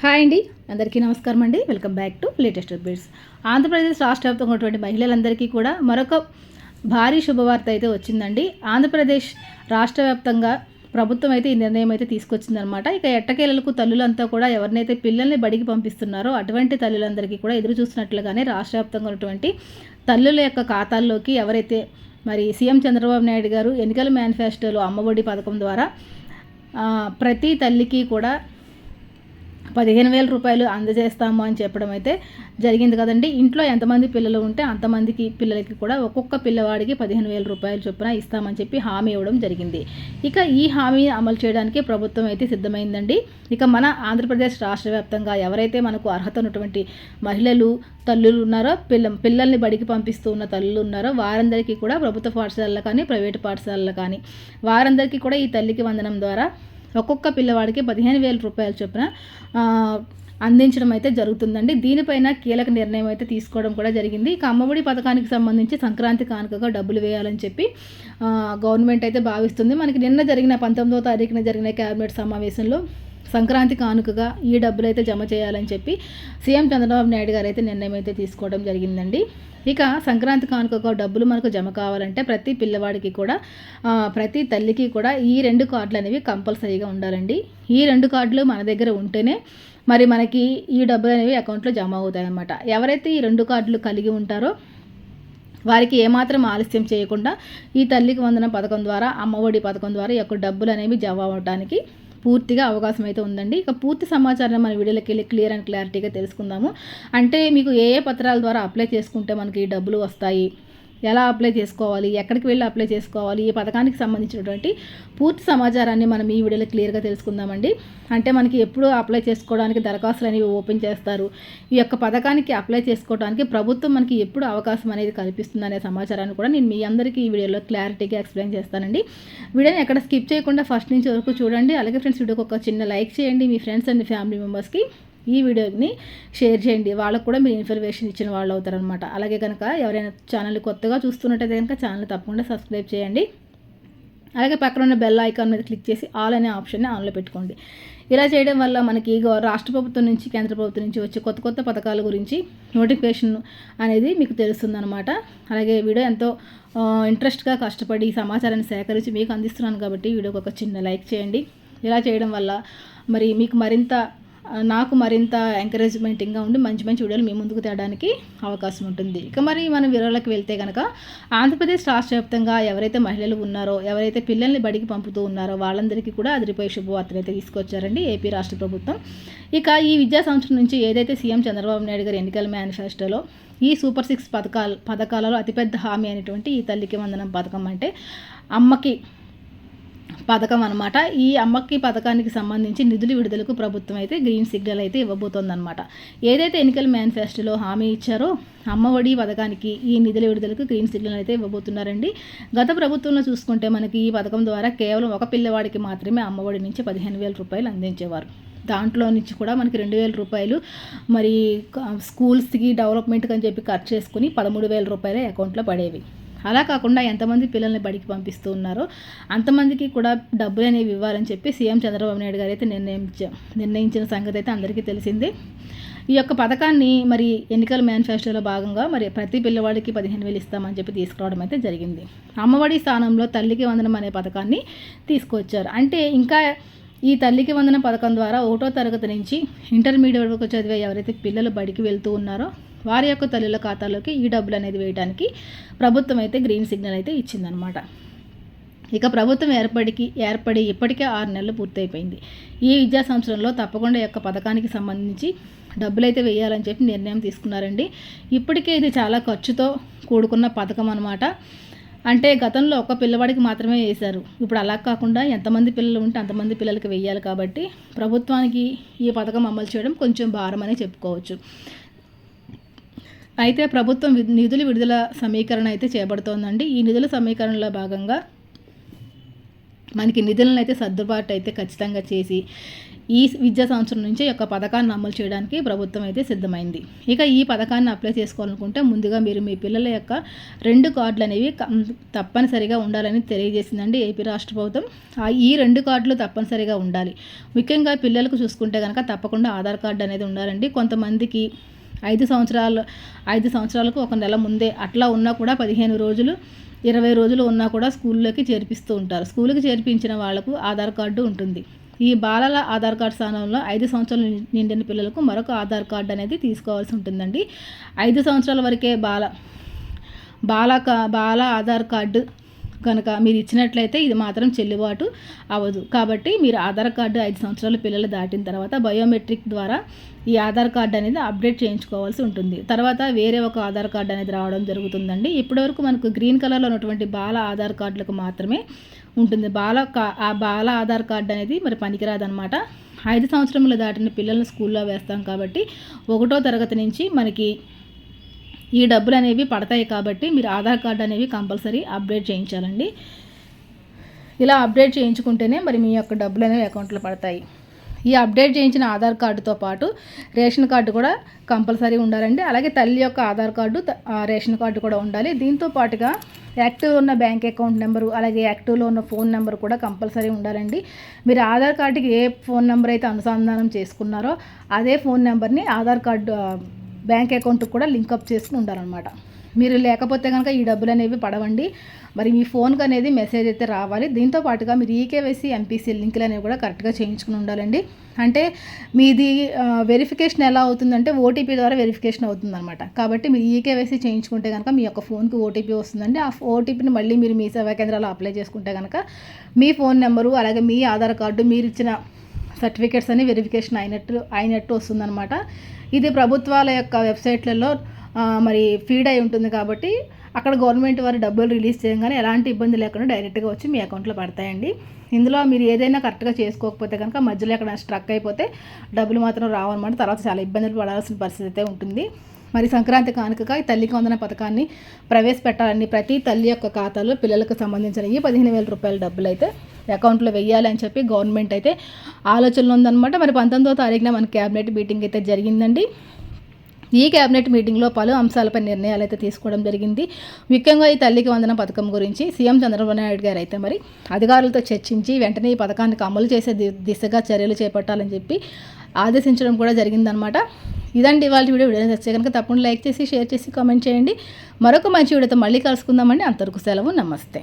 Hi అండి. అందరికీ నమస్కారం అండి. Welcome back to latest updates. Andhra Pradesh రాష్ట్ర వ్యాప్తంగా ఉన్నటువంటి మహిళలందరికీ కూడా మరొక భారీ శుభవార్త అయితే వచ్చిందండి. ఆంధ్రప్రదేశ్ రాష్ట్ర వ్యాప్తంగా ప్రభుత్వం అయితే ఈ నిర్ణయం అయితే తీసుకొచ్చిందనమాట ఇక ఎట్టకేలకు తల్లులంతా కూడా ఎవరినైతే పిల్లల్ని బడికి పంపిస్తున్నారో అటువంటి తల్లులందరికీ కూడా ఎదురు చూసినట్లుగానే రాష్ట్ర వ్యాప్తంగా ఉన్నటువంటి తల్లుల యొక్క ఖాతాల్లోకి ఎవరైతే మరి సీఎం చంద్రబాబు నాయుడు గారు ఎన్నికల మేనిఫెస్టోలో అమ్మఒడి పథకం ద్వారా ప్రతి తల్లికి కూడా పదిహేను వేల రూపాయలు అందజేస్తాము అని చెప్పడం అయితే జరిగింది కదండి. ఇంట్లో ఎంతమంది పిల్లలు ఉంటే అంతమందికి పిల్లలకి కూడా ఒక్కొక్క పిల్లవాడికి పదిహేను వేల రూపాయలు చొప్పున ఇస్తామని చెప్పి హామీ ఇవ్వడం జరిగింది. ఇక ఈ హామీ అమలు చేయడానికి ప్రభుత్వం అయితే సిద్ధమైందండి. ఇక మన ఆంధ్రప్రదేశ్ రాష్ట్ర వ్యాప్తంగా ఎవరైతే మనకు అర్హత ఉన్నటువంటి మహిళలు తల్లులు ఉన్నారో పిల్ల పిల్లల్ని బడికి పంపిస్తూ ఉన్న తల్లులు ఉన్నారో వారందరికీ కూడా ప్రభుత్వ పాఠశాలలు కానీ ప్రైవేటు పాఠశాలలు కానీ వారందరికీ కూడా ఈ తల్లికి వందనం ద్వారా ఒక్కొక్క పిల్లవాడికి పదిహేను వేల రూపాయల చొప్పున అందించడం అయితే జరుగుతుందండి. దీనిపైన కీలక నిర్ణయం అయితే తీసుకోవడం కూడా జరిగింది. ఇక అమ్మఒడి పథకానికి సంబంధించి సంక్రాంతి కానుకగా డబ్బులు వేయాలని చెప్పి గవర్నమెంట్ అయితే భావిస్తుంది. మనకి నిన్న జరిగిన పంతొమ్మిదవ తారీఖున జరిగిన క్యాబినెట్ సమావేశంలో సంక్రాంతి కానుకగా ఈ డబ్బులు అయితే జమ చేయాలని చెప్పి సీఎం చంద్రబాబు నాయుడు గారు అయితే నిర్ణయం అయితే తీసుకోవడం జరిగిందండి. ఇక సంక్రాంతి కానుకగా డబ్బులు మనకు జమ కావాలంటే ప్రతి పిల్లవాడికి కూడా ప్రతి తల్లికి కూడా ఈ రెండు కార్డులు అనేవి కంపల్సరీగా ఉండాలండి. ఈ రెండు కార్డులు మన దగ్గర ఉంటేనే మరి మనకి ఈ డబ్బులు అనేవి అకౌంట్లో జమ అవుతాయి అన్నమాట ఎవరైతే ఈ రెండు కార్డులు కలిగి ఉంటారో వారికి ఏమాత్రం ఆలస్యం చేయకుండా ఈ తల్లికి వందన పథకం ద్వారా అమ్మఒడి పథకం ద్వారా ఈ యొక్క డబ్బులు అనేవి జమ అవ్వడానికి పూర్తిగా అవకాశం అయితే ఉందండి. ఇక పూర్తి సమాచారం మన వీడియోలోకి వెళ్ళి క్లియర్ అండ్ క్లారిటీగా తెలుసుకుందాము. అంటే మీకు ఏ ఏ పత్రాల ద్వారా అప్లై చేసుకుంటే మనకి ఈ డబ్బులు వస్తాయి? ఎలా అప్లై చేసుకోవాలి ఎక్కడికి వెళ్ళి అప్లై చేసుకోవాలి ఈ పథకానికి సంబంధించినటువంటి పూర్తి సమాచారాన్ని మనం ఈ వీడియోలో క్లియర్గా తెలుసుకుందామండి. అంటే మనకి ఎప్పుడు అప్లై చేసుకోవడానికి దరఖాస్తులు అనేవి ఓపెన్ చేస్తారు. ఈ యొక్క పథకానికి అప్లై చేసుకోవడానికి ప్రభుత్వం మనకి ఎప్పుడు అవకాశం అనేది కల్పిస్తుంది అనే సమాచారాన్ని కూడా నేను మీ అందరికీ ఈ వీడియోలో క్లారిటీగా ఎక్స్ప్లెయిన్ చేస్తానండి. వీడియోని ఎక్కడ స్కిప్ చేయకుండా ఫస్ట్ నుంచి వరకు చూడండి. అలాగే ఫ్రెండ్స్ వీడియోకి ఒక చిన్న లైక్ చేయండి. మీ ఫ్రెండ్స్ అండ్ ఫ్యామిలీ మెంబర్స్కి ఈ వీడియోని షేర్ చేయండి. వాళ్ళకు కూడా మీరు ఇన్ఫర్మేషన్ ఇచ్చిన వాళ్ళు అవుతారనమాట అలాగే కనుక ఎవరైనా ఛానల్ కొత్తగా చూస్తున్నట్టయితే కనుక ఛానల్ తప్పకుండా సబ్స్క్రైబ్ చేయండి. అలాగే పక్కన ఉన్న బెల్ ఐకాన్ మీద క్లిక్ చేసి ఆల్ అనే ఆప్షన్ని ఆన్లో పెట్టుకోండి. ఇలా చేయడం వల్ల మనకి రాష్ట్ర ప్రభుత్వం నుంచి కేంద్ర ప్రభుత్వం నుంచి వచ్చే కొత్త కొత్త పథకాల గురించి నోటిఫికేషన్ అనేది మీకు తెలుస్తుందన్నమాట. అలాగే వీడియో ఎంతో ఇంట్రెస్ట్గా కష్టపడి ఈ సమాచారాన్ని సేకరించి మీకు అందిస్తున్నాను కాబట్టి వీడియోకి ఒక చిన్న లైక్ చేయండి. ఇలా చేయడం వల్ల మరి మీకు మరింత నాకు మరింత ఎంకరేజ్మెంటింగ్గా ఉండి మంచి మంచి వీడియోలు మీ ముందుకు తేడానికి అవకాశం ఉంటుంది. ఇక మరి మనం వివరాలకు వెళ్తే కనుక ఆంధ్రప్రదేశ్ రాష్ట్ర వ్యాప్తంగా ఎవరైతే మహిళలు ఉన్నారో ఎవరైతే పిల్లల్ని బడికి పంపుతూ ఉన్నారో వాళ్ళందరికీ కూడా అదిరిపోయే శుభవార్తలు అయితే తీసుకొచ్చారండి ఏపీ రాష్ట్ర ప్రభుత్వం. ఇక ఈ విద్యా సంవత్సరం నుంచి ఏదైతే సీఎం చంద్రబాబు నాయుడు గారి ఎన్నికల మేనిఫెస్టోలో ఈ సూపర్ సిక్స్ పథకాల పథకాలలో అతిపెద్ద హామీ అయినటువంటి ఈ తల్లికి వందనం పథకం అంటే అమ్మకి పథకం అనమాట ఈ అమ్మకి పథకానికి సంబంధించి నిధులు విడుదలకు ప్రభుత్వం అయితే గ్రీన్ సిగ్నల్ అయితే ఇవ్వబోతోందనమాట ఏదైతే ఎన్నికల మేనిఫెస్టోలో హామీ ఇచ్చారో అమ్మఒడి పథకానికి ఈ నిధుల విడుదలకు గ్రీన్ సిగ్నల్ అయితే ఇవ్వబోతున్నారండి. గత ప్రభుత్వంలో చూసుకుంటే మనకి ఈ పథకం ద్వారా కేవలం ఒక పిల్లవాడికి మాత్రమే అమ్మఒడి నుంచి పదిహేను వేల రూపాయలు అందించేవారు. దాంట్లో నుంచి కూడా మనకి రెండు వేల రూపాయలు మరి స్కూల్స్కి డెవలప్మెంట్కి అని చెప్పి ఖర్చు చేసుకుని పదమూడు వేల రూపాయలు అకౌంట్లో పడేవి. అలా కాకుండా ఎంతమంది పిల్లల్ని బడికి పంపిస్తూ ఉన్నారో అంతమందికి కూడా డబ్బులు అనేవి ఇవ్వాలని చెప్పి సీఎం చంద్రబాబు నాయుడు గారు అయితే నిర్ణయించ నిర్ణయించిన సంగతి అయితే అందరికీ తెలిసిందే. ఈ యొక్క పథకాన్ని మరి ఎన్నికల మేనిఫెస్టోలో భాగంగా మరి ప్రతి పిల్లవాడికి పదిహేను వేలు ఇస్తామని చెప్పి తీసుకురావడం అయితే జరిగింది. అమ్మఒడి స్థానంలో తల్లికి వందనం అనే పథకాన్ని తీసుకొచ్చారు. అంటే ఇంకా ఈ తల్లికి వందన పథకం ద్వారా ఒకటో తరగతి నుంచి ఇంటర్మీడియట్ వరకు చదివే ఎవరైతే పిల్లలు బడికి వెళ్తూ ఉన్నారో వారి యొక్క తల్లుల ఖాతాలోకి ఈ డబ్బులు అనేది వేయడానికి ప్రభుత్వం అయితే గ్రీన్ సిగ్నల్ అయితే ఇచ్చిందనమాట ఇక ప్రభుత్వం ఏర్పడికి ఏర్పడి ఇప్పటికే ఆరు నెలలు పూర్తయిపోయింది. ఈ విద్యా సంవత్సరంలో తప్పకుండా యొక్క పథకానికి సంబంధించి డబ్బులు అయితే వేయాలని చెప్పి నిర్ణయం తీసుకున్నారండి. ఇప్పటికే ఇది చాలా ఖర్చుతో కూడుకున్న పథకం అనమాట అంటే గతంలో ఒక పిల్లవాడికి మాత్రమే వేశారు. ఇప్పుడు అలా కాకుండా ఎంతమంది పిల్లలు ఉంటే అంతమంది పిల్లలకి వెయ్యాలి కాబట్టి ప్రభుత్వానికి ఈ పథకం అమలు చేయడం కొంచెం భారం అని చెప్పుకోవచ్చు. అయితే ప్రభుత్వం వి- నిధుల విడుదల సమీకరణ అయితే చేపడుతోందండి. ఈ నిధుల సమీకరణలో భాగంగా మనకి నిధులను అయితే సర్దుబాటు అయితే ఖచ్చితంగా చేసి ఈ విద్యా సంవత్సరం నుంచి యొక్క పథకాన్ని అమలు చేయడానికి ప్రభుత్వం అయితే సిద్ధమైంది. ఇక ఈ పథకాన్ని అప్లై చేసుకోవాలనుకుంటే ముందుగా మీరు మీ పిల్లల యొక్క రెండు కార్డులు అనేవి తప్పనిసరిగా ఉండాలని తెలియజేసిందండి ఏపీ రాష్ట్ర ప్రభుత్వం. ఈ రెండు కార్డులు తప్పనిసరిగా ఉండాలి. ముఖ్యంగా పిల్లలకు చూసుకుంటే కనుక తప్పకుండా ఆధార్ కార్డు అనేది ఉండాలండి. కొంతమందికి ఐదు సంవత్సరాలు ఐదు సంవత్సరాలకు ఒక నెల ముందే అట్లా ఉన్నా కూడా పదిహేను రోజులు ఇరవై రోజులు ఉన్నా కూడా స్కూల్లోకి చేర్పిస్తూ ఉంటారు. స్కూల్కి చేర్పించిన వాళ్ళకు ఆధార్ కార్డు ఉంటుంది. ఈ బాలల ఆధార్ కార్డు స్థానంలో ఐదు సంవత్సరాలు నిండిన పిల్లలకు మరొక ఆధార్ కార్డు అనేది తీసుకోవాల్సి ఉంటుందండి. ఐదు సంవత్సరాల వరకే బాల బాల బాల ఆధార్ కార్డు కనుక మీరు ఇచ్చినట్లయితే ఇది మాత్రం చెల్లుబాటు అవ్వదు. కాబట్టి మీరు ఆధార్ కార్డు ఐదు సంవత్సరాల పిల్లలు దాటిన తర్వాత బయోమెట్రిక్ ద్వారా ఈ ఆధార్ కార్డు అనేది అప్డేట్ చేయించుకోవాల్సి ఉంటుంది. తర్వాత వేరే ఒక ఆధార్ కార్డు అనేది రావడం జరుగుతుందండి. ఇప్పటివరకు మనకు గ్రీన్ కలర్లో ఉన్నటువంటి బాల ఆధార్ కార్డులకు మాత్రమే ఉంటుంది. బాల కా ఆ బాల ఆధార్ కార్డు అనేది మరి పనికిరాదనమాట ఐదు సంవత్సరములు దాటిన పిల్లల్ని స్కూల్లో వేస్తాం కాబట్టి ఒకటో తరగతి నుంచి మనకి ఈ డబ్బులు అనేవి పడతాయి కాబట్టి మీరు ఆధార్ కార్డు అనేవి కంపల్సరీ అప్డేట్ చేయించాలండి. ఇలా అప్డేట్ చేయించుకుంటేనే మరి మీ యొక్క డబ్బులు అనేవి అకౌంట్లో పడతాయి. ఈ అప్డేట్ చేయించిన ఆధార్ కార్డుతో పాటు రేషన్ కార్డు కూడా కంపల్సరీ ఉండాలండి. అలాగే తల్లి యొక్క ఆధార్ కార్డు రేషన్ కార్డు కూడా ఉండాలి. దీంతో పాటుగా యాక్టివ్ ఉన్న బ్యాంక్ అకౌంట్ నెంబరు అలాగే యాక్టివ్లో ఉన్న ఫోన్ నెంబర్ కూడా కంపల్సరీ ఉండాలండి. మీరు ఆధార్ కార్డుకి ఏ ఫోన్ నెంబర్ అయితే అనుసంధానం చేసుకున్నారో అదే ఫోన్ నెంబర్ని ఆధార్ కార్డు బ్యాంక్ అకౌంట్కి కూడా లింకప్ చేసుకుని ఉండాలన్నమాట. మీరు లేకపోతే కనుక ఈ డబ్బులు అనేవి పడవండి. మరి మీ ఫోన్కి అనేది మెసేజ్ అయితే రావాలి. దీంతో పాటుగా మీరు ఈకేవైసీ ఎంపీసీ లింకులు అనేవి కూడా కరెక్ట్గా చేయించుకుని ఉండాలండి. అంటే మీది వెరిఫికేషన్ ఎలా అవుతుందంటే ఓటీపీ ద్వారా వెరిఫికేషన్ అవుతుందన్నమాట. కాబట్టి మీరు ఈకేవైసీ చేయించుకుంటే కనుక మీ యొక్క ఫోన్కి ఓటీపీ వస్తుందండి. ఆ ఓటీపీని మళ్ళీ మీరు మీ సేవా కేంద్రాల్లో అప్లై చేసుకుంటే కనుక మీ ఫోన్ నెంబరు అలాగే మీ ఆధార్ కార్డు మీరు ఇచ్చిన సర్టిఫికేట్స్ అని వెరిఫికేషన్ అయినట్టు అయినట్టు వస్తుందన్నమాట. ఇది ప్రభుత్వాల యొక్క వెబ్సైట్లలో మరి ఫీడ్ అయి ఉంటుంది కాబట్టి అక్కడ గవర్నమెంట్ వారు డబ్బులు రిలీజ్ చేయగానే ఎలాంటి ఇబ్బంది లేకుండా డైరెక్ట్గా వచ్చి మీ అకౌంట్లో పడతాయండి. ఇందులో మీరు ఏదైనా కరెక్ట్గా చేసుకోకపోతే కనుక మధ్యలో ఎక్కడ స్ట్రక్ అయిపోతే డబ్బులు మాత్రం రావన్నమాట. తర్వాత చాలా ఇబ్బందులు పడాల్సిన పరిస్థితి అయితే ఉంటుంది. మరి సంక్రాంతి కానుకగా ఈ తల్లికి వందన పథకాన్ని ప్రవేశపెట్టాలని ప్రతి తల్లి యొక్క ఖాతాలో పిల్లలకు సంబంధించిన ఈ పదిహేను వేల రూపాయల డబ్బులు అయితే అకౌంట్లో వెయ్యాలి అని చెప్పి గవర్నమెంట్ అయితే ఆలోచనలో ఉందన్నమాట. మరి పంతొమ్మిదో తారీఖున మన క్యాబినెట్ మీటింగ్ అయితే జరిగిందండి. ఈ కేబినెట్ మీటింగ్లో పలు అంశాలపై నిర్ణయాలు అయితే తీసుకోవడం జరిగింది. ముఖ్యంగా ఈ తల్లికి వందన పథకం గురించి సీఎం చంద్రబాబు నాయుడు గారు అయితే మరి అధికారులతో చర్చించి వెంటనే ఈ పథకానికి అమలు చేసే దిశగా చర్యలు చేపట్టాలని చెప్పి ఆదేశించడం కూడా జరిగిందనమాట ఇదండి ఇవాళ వీడియో. వీడియో నచ్చితే కనుక తప్పకుండా లైక్ చేసి షేర్ చేసి కామెంట్ చేయండి. మరొక మంచి వీడియోతో మళ్ళీ కలుసుకుందామండి. అంతవరకు సెలవు. నమస్తే.